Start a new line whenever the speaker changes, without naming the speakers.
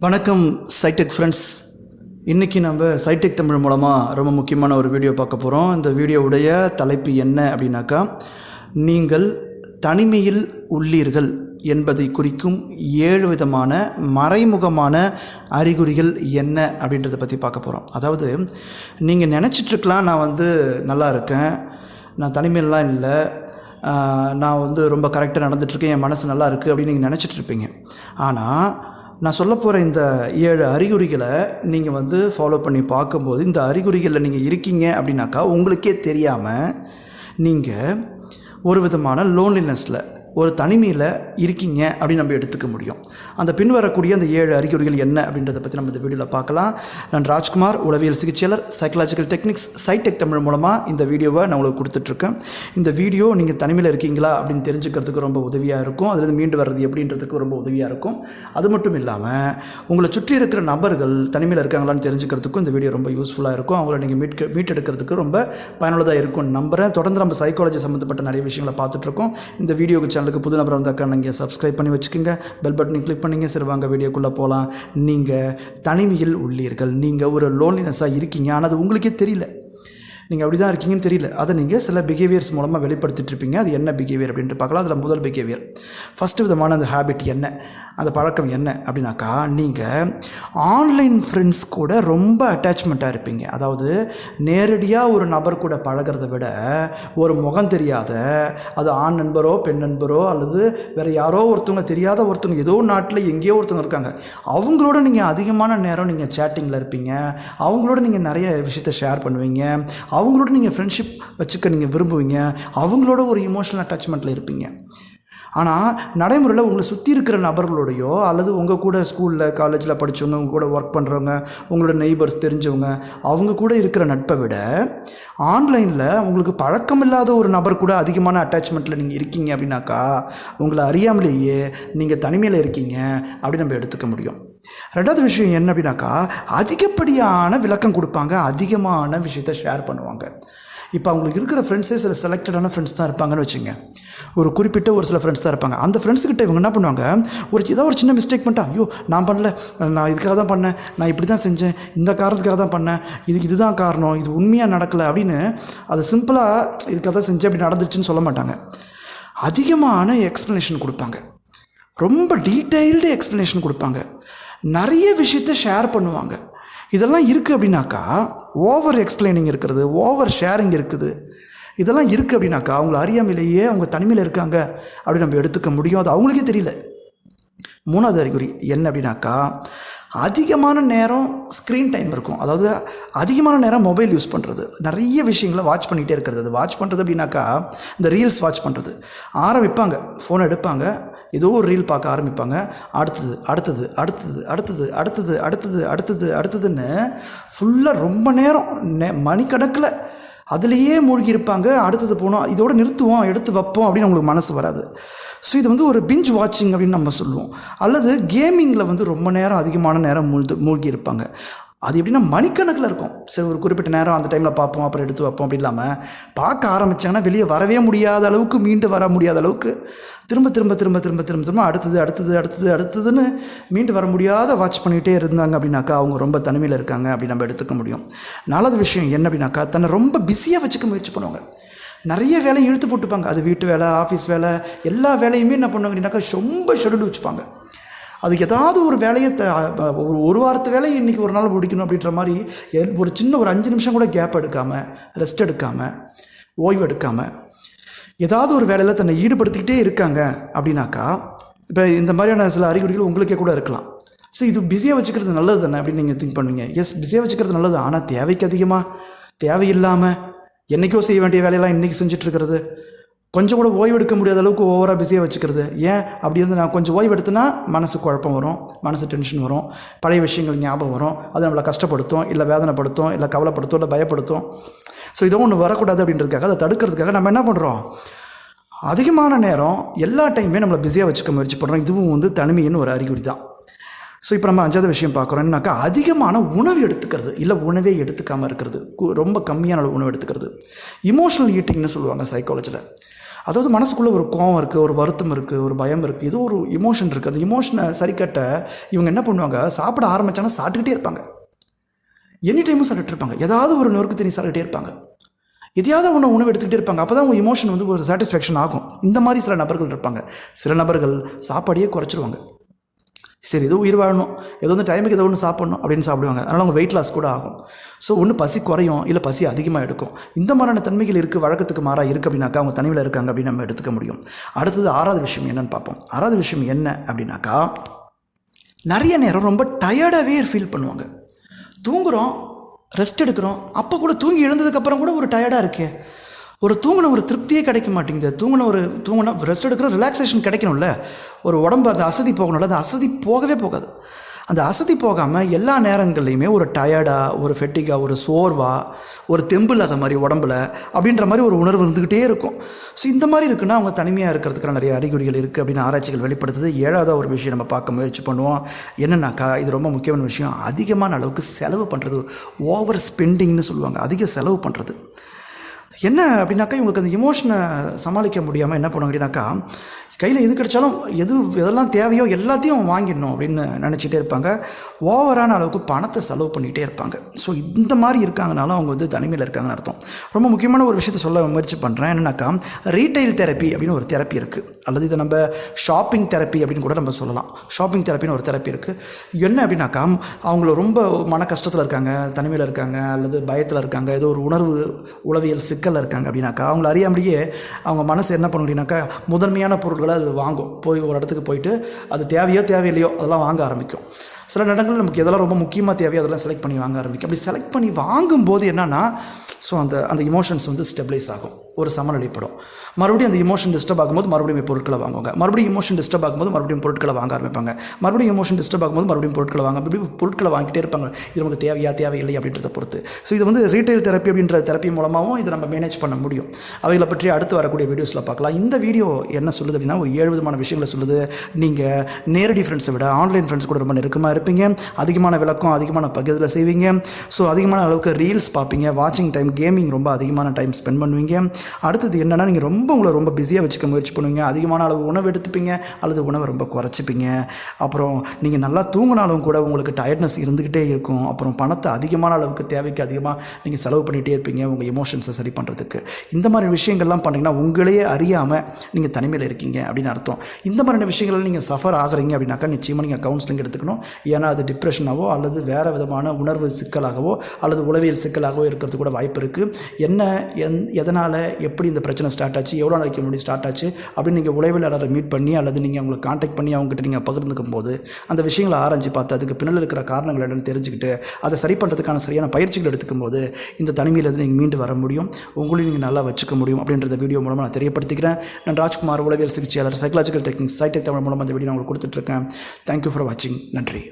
வணக்கம் சைடெக் ஃப்ரெண்ட்ஸ் இன்றைக்கி நம்ம சைடெக் தமிழ் மூலமாக ரொம்ப முக்கியமான ஒரு வீடியோ பார்க்க போகிறோம் இந்த வீடியோவுடைய தலைப்பு என்ன அப்படின்னாக்கா நீங்கள் தனிமையில் உள்ளீர்கள் என்பதை குறிக்கும் ஏழு விதமான மறைமுகமான அறிகுறிகள் என்ன அப்படின்றத பற்றி பார்க்க போகிறோம் அதாவது நீங்கள் நினச்சிட்ருக்கலாம் நான் வந்து நல்லா இருக்கேன் நான் தனிமையிலாம் இல்லை நான் வந்து ரொம்ப கரெக்டாக நடந்துட்டுருக்கேன் என் மனசு நல்லா இருக்குது அப்படின்னு நீங்கள் நினச்சிட்டு இருப்பீங்க. ஆனால் நான் சொல்ல போகிற இந்த ஏழு அறிகுறிகளை நீங்கள் வந்து ஃபாலோ பண்ணி பார்க்கும்போது இந்த அறிகுறிகளில் நீங்கள் இருக்கீங்க அப்படின்னாக்கா உங்களுக்கே தெரியாமல் நீங்கள் ஒரு விதமான லோன்லினஸில் ஒரு தனிமையில் இருக்கீங்க அப்படின்னு நம்ம எடுத்துக்க முடியும். அந்த பின்வரக்கூடிய அந்த ஏழு அறிகுறிகள் என்ன அப்படின்றத பற்றி நம்ம இந்த வீடியோவில் பார்க்கலாம். நான் ராஜ்குமார் உளவியல் சிகிச்சையாளர் சைக்கலாஜிக்கல் டெக்னிக்ஸ் சைடெக் தமிழ் மூலமாக இந்த வீடியோவை நான் உங்களுக்கு கொடுத்துட்ருக்கேன். இந்த வீடியோ நீங்கள் தனிமையில் இருக்கீங்களா அப்படின்னு தெரிஞ்சுக்கிறதுக்கு ரொம்ப உதவியாக இருக்கும். அதுலேருந்து மீண்டு வர்றது எப்படின்றதுக்கு ரொம்ப உதவியாக இருக்கும். அது மட்டும் இல்லாமல் உங்களை சுற்றி இருக்கிற நபர்கள் தனிமையில் இருக்காங்களான்னு தெரிஞ்சுக்கிறதுக்கும் இந்த வீடியோ ரொம்ப யூஸ்ஃபுல்லாக இருக்கும். அவங்கள நீங்கள் மீட்க மீட்டெடுக்கிறதுக்கு ரொம்ப பயனுள்ளதாக இருக்கும்னு நம்புகிறேன் தொடர்ந்து நம்ம சைக்காலஜி சம்மந்தப்பட்ட நிறைய விஷயங்களை பார்த்துட்ருக்கோம். இந்த வீடியோக்கு சேனலுக்கு புது நபர் இருந்தாக்கா நீங்கள் சப்ஸ்கிரைப் பண்ணி வச்சுக்கோங்க. பெல் பட்டனை கிளிக் பண்ணிங்க சரி வாங்க வீடியோக்குள்ளே போகலாம். நீங்கள் தனிமையில் உள்ளீர்கள். நீங்கள் ஒரு லோன்லினஸ்ஸாக இருக்கீங்க. ஆனால் அது உங்களுக்கே தெரியல. நீங்கள் அப்படி தான் இருக்கீங்கன்னு தெரியல. அதை நீங்கள் சில பிஹேவியர்ஸ் மூலமாக வெளிப்படுத்திட்டு இருப்பீங்க அது என்ன பிஹேவியர் அப்படின்ட்டு பார்க்கலாம். அதில் முதல் பிஹேவியர் ஃபஸ்ட்டு விதமான அந்த ஹேபிட் என்ன? அந்த பழக்கம் என்ன? அப்படின்னாக்கா நீங்கள் ஆன்லைன் ஃப்ரெண்ட்ஸ் கூட ரொம்ப அட்டாச்மெண்ட்டாக இருப்பீங்க. அதாவது நேரடியாக ஒரு நபர் கூட பழகிறத விட ஒரு முகம் தெரியாத அது ஆண் நண்பரோ பெண் நண்பரோ அல்லது வேறு யாரோ ஒருத்தவங்க தெரியாத ஒருத்தவங்க ஏதோ நாட்டில் எங்கேயோ ஒருத்தவங்க இருக்காங்க. அவங்களோட நீங்கள் அதிகமான நேரம் நீங்கள் சேட்டிங்கில் இருப்பீங்க. அவங்களோட நீங்கள் நிறைய விஷயத்த ஷேர் பண்ணுவீங்க. அவங்களோட நீங்கள் ஃப்ரெண்ட்ஷிப் வச்சுக்க நீங்கள் விரும்புவீங்க. அவங்களோட ஒரு இமோஷனல் அட்டாச்மெண்ட்டில் இருப்பீங்க. ஆனால் நடைமுறையில் உங்களை சுற்றி இருக்கிற நபர்களோடையோ அல்லது உங்கள் கூட ஸ்கூலில் காலேஜில் படித்தவங்க உங்கள் கூட ஒர்க் பண்ணுறவங்க உங்களோட நெய்பர்ஸ் தெரிஞ்சவங்க அவங்க கூட இருக்கிற நட்பை விட ஆன்லைனில் உங்களுக்கு பழக்கம் இல்லாத ஒரு நபர் கூட அதிகமான அட்டாச்மெண்ட்டில் நீங்கள் இருக்கீங்க அப்படின்னாக்கா உங்களை அறியாமலேயே நீங்கள் தனிமையில் இருக்கீங்க அப்படின்னு நம்ம எடுத்துக்க முடியும். ரெண்டாவது விஷயம் என்ன அப்படின்னாக்கா அதிகப்படியான விளக்கம் கொடுப்பாங்க அதிகமான விஷயத்த ஷேர் பண்ணுவாங்க. இப்போ அவங்களுக்கு இருக்கிற ஃப்ரெண்ட்ஸே சில செலக்டடான ஃப்ரெண்ட்ஸ் தான் இருப்பாங்கன்னு வச்சுங்க ஒரு குறிப்பிட்ட ஒரு சில ஃப்ரெண்ட்ஸ் தான் இருப்பாங்க. அந்த ஃப்ரெண்ட்ஸ்கிட்ட இவங்க என்ன பண்ணுவாங்க? ஒரு ஏதோ ஒரு சின்ன மிஸ்டேக் பண்ணிட்டா ஐயோ நான் பண்ணல. நான் இதுக்காக தான் பண்ணேன். நான் இப்படி தான் செஞ்சேன். இந்த காரணத்துக்காக தான் பண்ணேன். இது இதுதான் காரணம். இது உண்மையாக நடக்கலை. அப்படின்னு அதை சிம்பிளாக இதுக்காக தான் செஞ்சேன். அப்படி நடந்துச்சுன்னு சொல்ல மாட்டாங்க. அதிகமான எக்ஸ்ப்ளனேஷன் கொடுப்பாங்க. ரொம்ப டீட்டெயில்டு எக்ஸ்ப்ளனேஷன் கொடுப்பாங்க. நிறைய விஷயத்த ஷேர் பண்ணுவாங்க. இதெல்லாம் இருக்குது அப்படின்னாக்கா ஓவர் எக்ஸ்பிளைனிங் இருக்கிறது ஓவர் ஷேரிங் இருக்குது. இதெல்லாம் இருக்குது அப்படின்னாக்கா அவங்கள அறியாமையிலேயே அவங்க தனிமையில் இருக்காங்க அப்படி நம்ம எடுத்துக்க முடியும். அது அவங்களுக்கே தெரியல. மூணாவது அறிகுறி என்ன அப்படின்னாக்கா அதிகமான நேரம் ஸ்க்ரீன் டைம் இருக்கும். அதாவது அதிகமான நேரம் மொபைல் யூஸ் பண்ணுறது நிறைய விஷயங்களை வாட்ச் பண்ணிகிட்டே இருக்கிறது. அது வாட்ச் பண்ணுறது அப்படின்னாக்கா இந்த ரீல்ஸ் வாட்ச் பண்ணுறது ஆரம்பிப்பாங்க ஃபோன் எடுப்பாங்க ஏதோ ஒரு ரீல் பார்க்க ஆரம்பிப்பாங்க. அடுத்தது அடுத்தது அடுத்தது அடுத்தது அடுத்தது அடுத்தது அடுத்தது அடுத்ததுன்னு ஃபுல்லாக ரொம்ப நேரம் நெ மணிக்கணக்கில் அதுலேயே மூழ்கி இருப்பாங்க அடுத்தது போனோம் இதோடு நிறுத்துவோம் எடுத்து வைப்போம் அப்படின்னு அவங்களுக்கு மனசு வராது. ஸோ இது வந்து ஒரு பிஞ்ச் வாட்சிங் அப்படின்னு நம்ம சொல்லுவோம். அல்லது கேமிங்கில் வந்து ரொம்ப நேரம் அதிகமான நேரம் மூழ்கு மூழ்கி இருப்பாங்க அது எப்படின்னா மணிக்கணக்கில் இருக்கும். சரி ஒரு குறிப்பிட்ட நேரம் அந்த டைமில் பார்ப்போம் அப்புறம் எடுத்து வைப்போம். அப்படி இல்லாமல் பார்க்க ஆரம்பித்தாங்கன்னா வெளியே வரவே முடியாத அளவுக்கு மீண்டு வர முடியாத அளவுக்கு திரும்ப திரும்ப திரும்ப திரும்ப திரும்ப திரும்ப அடுத்தது அடுத்தது அடுத்தது அடுத்ததுன்னு மீண்டு வர முடியாத வாட்ச் பண்ணிகிட்டே இருந்தாங்க அப்படின்னாக்கா அவங்க ரொம்ப தனிமையில் இருக்காங்க அப்படி நம்ம எடுத்துக்க முடியும். நாலாவது விஷயம் என்ன அப்படின்னாக்கா தன்னை ரொம்ப பிஸியாக வச்சுக்க முயற்சி பண்ணுவாங்க. நிறைய வேலையை இழுத்து போட்டுப்பாங்க. அது வீட்டு வேலை ஆஃபீஸ் வேலை எல்லா வேலையுமே என்ன பண்ணுவாங்க அப்படின்னாக்கா ரொம்ப ஷெடியூல் வச்சுப்பாங்க. அதுக்கு ஏதாவது ஒரு வேலையை த ஒரு ஒரு வாரத்து வேலையை இன்றைக்கி ஒரு நாள் முடிக்கணும் அப்படின்ற மாதிரி எல்- ஒரு சின்ன ஒரு அஞ்சு நிமிஷம் கூட கேப் எடுக்காமல் ரெஸ்ட் எடுக்காமல் ஓய்வு எடுக்காமல் ஏதாவது ஒரு வேலையில் தன்னை ஈடுபடுத்திக்கிட்டே இருக்காங்க அப்படின்னாக்கா இப்போ இந்த மாதிரியான சில அறிகுறிகள் உங்களுக்கே கூட இருக்கலாம். ஸோ இது பிஸியாக வச்சுக்கிறது நல்லது தானே அப்படின்னு நீங்கள் திங்க் பண்ணுவீங்க. எஸ் பிஸியாக வச்சுக்கிறது நல்லது ஆனால் தேவைக்கு அதிகமாக தேவையில்லாமல் என்றைக்கோ செய்ய வேண்டிய வேலையெல்லாம் இன்றைக்கி செஞ்சிட்ருக்கிறது. கொஞ்சம் கூட ஓய்வு எடுக்க முடியாத அளவுக்கு ஓவராக பிஸியாக வச்சுக்கிறது. ஏன்? அப்படி இருந்து நான் கொஞ்சம் ஓய்வு எடுத்தேன்னா மனசு குழப்பம் வரும் மனசு டென்ஷன் வரும் பழைய விஷயங்கள் ஞாபகம் வரும் அது நம்மளை கஷ்டப்படுத்தும் இல்லை வேதனைப்படுத்தும் இல்லை கவலைப்படுத்தும் இல்லை பயப்படுத்தும். ஸோ இதோ ஒன்று வரக்கூடாது அப்படின்றதுக்காக அதை தடுக்கிறதுக்காக நம்ம என்ன பண்ணுறோம் அதிகமான நேரம் எல்லா டைமே நம்மளை பிஸியாக வச்சுக்க முயற்சி பண்ணுறோம் இதுவும் வந்து தனிமையின் ஒரு அறிகுறி தான். ஸோ இப்போ நம்ம அஞ்சாவது விஷயம் பார்க்குறோம். என்னன்னாக்கா அதிகமான உணவு எடுத்துக்கிறது இல்லை உணவே எடுத்துக்காமல் இருக்கிறது. கு- ரொம்ப கம்மியான உணவு எடுத்துக்கிறது. இமோஷனல் ஈட்டிங்னு சொல்லுவாங்க சைக்காலஜியில் அதாவது மனசுக்குள்ளே ஒரு கோவம் இருக்குது ஒரு வருத்தம் இருக்குது ஒரு பயம் இருக்குது ஏதோ ஒரு இமோஷன் இருக்குது அந்த இமோஷனை சரி கட்ட இவங்க என்ன பண்ணுவாங்க? சாப்பிட ஆரம்பித்தாங்கன்னா சாப்பிட்டுக்கிட்டே இருப்பாங்க. எனி டைமும் சாப்பிட்டு இருப்பாங்க. ஏதாவது ஒரு நொறுக்கு தண்ணி சாப்பிட்டுட்டே இருப்பாங்க. எதையாவது ஒன்று உணவு எடுத்துக்கிட்டே இருப்பாங்க. அப்போ தான் உங்கள் இமோஷன் வந்து ஒரு சாட்டிஸ்ஃபேக்ஷன் ஆகும். இந்த மாதிரி சில நபர்கள் இருப்பாங்க. சில நபர்கள் சாப்பாடையே குறைச்சிருவாங்க. சரி ஏதோ உயிர் வாழணும். ஏதோ வந்து டைமுக்கு ஏதோ ஒன்று சாப்பிடணும் அப்படின்னு சாப்பிடுவாங்க. அதனால் அவங்க வெயிட் லாஸ் கூட ஆகும். ஸோ ஒன்று பசி குறையும் இல்லை பசி அதிகமாக எடுக்கும். இந்த மாதிரியான தன்மைகள் இருக்குது வழக்கத்துக்கு மாறாக இருக்குது அப்படின்னாக்கா அவங்க தனிமையில் இருக்காங்க அப்படின்னு நம்ம எடுத்துக்க முடியும். அடுத்தது ஆறாவது விஷயம் என்னன்னு பார்ப்போம். ஆறாவது விஷயம் என்ன அப்படின்னாக்கா நிறைய நேரம் ரொம்ப டயர்டாகவே ஃபீல் பண்ணுவாங்க. தூங்குகிறோம் ரெஸ்ட் எடுக்கிறோம். அப்போ கூட தூங்கி எழுந்ததுக்கப்புறம் கூட ஒரு டயர்டாக இருக்கே. ஒரு தூங்கின ஒரு திருப்தியே கிடைக்க மாட்டேங்குது. தூங்கின ஒரு தூங்கின ரெஸ்ட் எடுக்கிற ரிலாக்ஸேஷன் கிடைக்கணும்ல. ஒரு உடம்பு அந்த அசதி போகணும்ல. அந்த அசதி போகவே போகாது. அந்த அசதி போகாமல் எல்லா நேரங்கள்லையுமே ஒரு டயர்டாக ஒரு ஃபெட்டிக்காக ஒரு சோர்வாக ஒரு தெம்பு இல்லாத மாதிரி உடம்புல அப்படின்ற மாதிரி ஒரு உணர்வு இருந்துக்கிட்டே இருக்கும். ஸோ இந்த மாதிரி இருக்குன்னா அவங்க தனிமையாக இருக்கிறதுக்கான நிறைய அறிகுறிகள் இருக்குது அப்படின்னு ஆராய்ச்சிகள் வெளிப்படுத்துது. ஏழாவது ஒரு விஷயம் நம்ம பார்க்க முயற்சி பண்ணுவோம். என்னென்னாக்கா இது ரொம்ப முக்கியமான விஷயம். அதிகமான அளவுக்கு செலவு பண்ணுறது ஓவர் ஸ்பெண்டிங்னு சொல்லுவாங்க. அதிக செலவு பண்ணுறது என்ன அப்படின்னாக்கா இவங்களுக்கு அந்த இமோஷனை சமாளிக்க முடியாமல் என்ன பண்ணுவாங்க அப்படின்னாக்கா கையில் எது கிடைச்சாலும் எது எதெல்லாம் தேவையோ எல்லாத்தையும் வாங்கிடணும் அப்படின்னு நினச்சிட்டே இருப்பாங்க. ஓவரான அளவுக்கு பணத்தை செலவு பண்ணிகிட்டே இருப்பாங்க. ஸோ இந்த மாதிரி இருக்காங்கனாலும் அவங்க வந்து தனிமையில் இருக்காங்கன்னு அர்த்தம். ரொம்ப முக்கியமான ஒரு விஷயத்த சொல்ல முயற்சி பண்ணுறேன் என்னன்னாக்கா ரீட்டைல் தெரப்பி அப்படின்னு ஒரு தெரப்பி இருக்குது அல்லது இதை நம்ம ஷாப்பிங் தெரப்பி அப்படின்னு கூட நம்ம சொல்லலாம். ஷாப்பிங் தெரப்பின்னு ஒரு தெரப்பி இருக்குது என்ன அப்படின்னாக்கா அவங்கள ரொம்ப மன கஷ்டத்தில் இருக்காங்க தனிமையில் இருக்காங்க அல்லது பயத்தில் இருக்காங்க ஏதோ ஒரு உணர்வு உளவியல் சிக்கலில் இருக்காங்க அப்படின்னாக்கா அவங்கள அறியாமலேயே அவங்க மனசு என்ன பண்ணும் அப்படின்னாக்கா முதன்மையான பொருட்களை அது வாங்கும். போய் ஒரு இடத்துக்கு போயிட்டு அது தேவையோ தேவையில்லையோ அதெல்லாம் வாங்க ஆரம்பிக்கும். சில இடங்களில் நமக்கு எதெல்லாம் ரொம்ப முக்கியமாக தேவையோ அதெல்லாம் செலக்ட் பண்ணி வாங்க ஆரம்பிக்கும். அப்படி செலக்ட் பண்ணி வாங்கும்போது என்னென்னா ஸோ அந்த அந்த இமோஷன்ஸ் வந்து ஸ்டெபிளைஸ் ஆகும். ஒரு சமநிலைப்படும். மறுபடியும் அந்த இமோஷன் டிஸ்டர்ப் ஆகும்போது மறுபடியும் பொருட்களை வாங்குவாங்க. மறுபடியும் இமோஷன் டிஸ்டர்ப் ஆகும்போது மறுபடியும் பொருட்களை வாங்க ஆரம்பிப்பாங்க. மறுபடியும் இமோஷன் டிஸ்டர்ப் ஆகும்போது மறுபடியும் பொருட்களை வாங்க அப்படி பொருட்களை வாங்கிட்டே இருப்பாங்க. இது நமக்கு தேவையா தேவையில்லை அப்படின்றத பொறுத்து. ஸோ இது வந்து ரீட்டைல் தெரப்பி அப்படின்ற தெரப்பி மூலமாகவும் இதை நம்ம மேனேஜ் பண்ண முடியும். அவைகளை பற்றி அடுத்து வரக்கூடிய வீடியோஸில் பார்க்கலாம். இந்த வீடியோ என்ன சொல்லுது அப்படின்னா ஒரு ஏழு விதமான விஷயங்களை சொல்லுது. நீங்கள் நேரடி ஃப்ரெண்ட்ஸை விட ஆன்லைன் ஃப்ரெண்ட்ஸ் கூட ரொம்ப நெருக்கமாக இருப்பீங்க. அதிகமான விளக்கம் அதிகமான பகிர்தலை செய்வீங்க. ஸோ அதிகமான அளவுக்கு ரீல்ஸ் பார்ப்பீங்க. வாட்சிங் டைம் கேமிங் ரொம்ப அதிகமான டைம் ஸ்பெண்ட் பண்ணுவீங்க. அடுத்தது என்னென்னா நீங்கள் ரொம்ப உங்களை ரொம்ப பிஸியாக வச்சுக்க முயற்சி பண்ணுவீங்க. அதிகமான அளவு உணவு எடுத்துப்பீங்க. அல்லது உணவை ரொம்ப குறைச்சிப்பீங்க. அப்புறம் நீங்கள் நல்லா தூங்கினாலும் கூட உங்களுக்கு டயர்ட்னஸ் இருந்துக்கிட்டே இருக்கும். அப்புறம் பணத்தை அதிகமான அளவுக்கு தேவைக்கு அதிகமாக நீங்கள் செலவு பண்ணிகிட்டே இருப்பீங்க உங்கள் எமோஷன்ஸை சரி பண்ணுறதுக்கு இந்த மாதிரி விஷயங்கள்லாம் பண்ணிங்கன்னா உங்களையே அறியாமல் நீங்கள் தனிமையில் இருக்கீங்க அப்படின்னு அர்த்தம். இந்த மாதிரியான விஷயங்கள் நீங்கள் சஃபர் ஆகுறீங்க அப்படின்னாக்கா நிச்சயமாக நீங்கள் கவுன்சிலிங் எடுத்துக்கணும். ஏன்னா அது டிப்ரெஷனாவோ அல்லது வேறு விதமான உணர்வு சிக்கலாகவோ அல்லது உளவியல் சிக்கலாகவோ இருக்கிறது கூட வாய்ப்பு இருக்குது என்ன எந் எதனால் எப்படி இந்த பிரச்சனை ஸ்டார்ட் ஆச்சு? எவ்வளோ நாளைக்கு முன்னாடி ஸ்டார்ட் ஆச்சு? அப்படின்னு நீங்கள் உளவியலாளரை மீட் பண்ணி அல்லது நீங்கள் அவங்களை காண்டாக்ட் பண்ணி அவங்ககிட்ட நீங்கள் பகிர்ந்துக்கும் போது அந்த விஷயங்களை ஆராய்ச்சி பார்த்து அதுக்கு பின்னால் இருக்கிற காரணங்கள் என்னன்னு தெரிஞ்சுக்கிட்டு அதை சரி பண்ணுறதுக்கான சரியான பயிற்சிகள் எடுத்துக்கும் போது இந்த தனிமையிலேருந்து நீங்கள் மீண்டு வர முடியும். உங்களையும் நீங்கள் நல்லா வச்சுக்க முடியும் அப்படின்றத வீடியோ மூலமாக நான் தெரியப்படுத்திக்கிறேன். நான் ராஜ்குமார் உளவியல் சிகிச்சையாளர் சைக்கலாஜிக்கல் டெக்னிக்ஸ் சைட்டை தமிழ் மூலமாக இந்த வீடியோ நான் உங்களுக்கு கொடுத்துட்ருக்கேன் தேங்க்யூ ஃபார் வாட்சிங் நன்றி.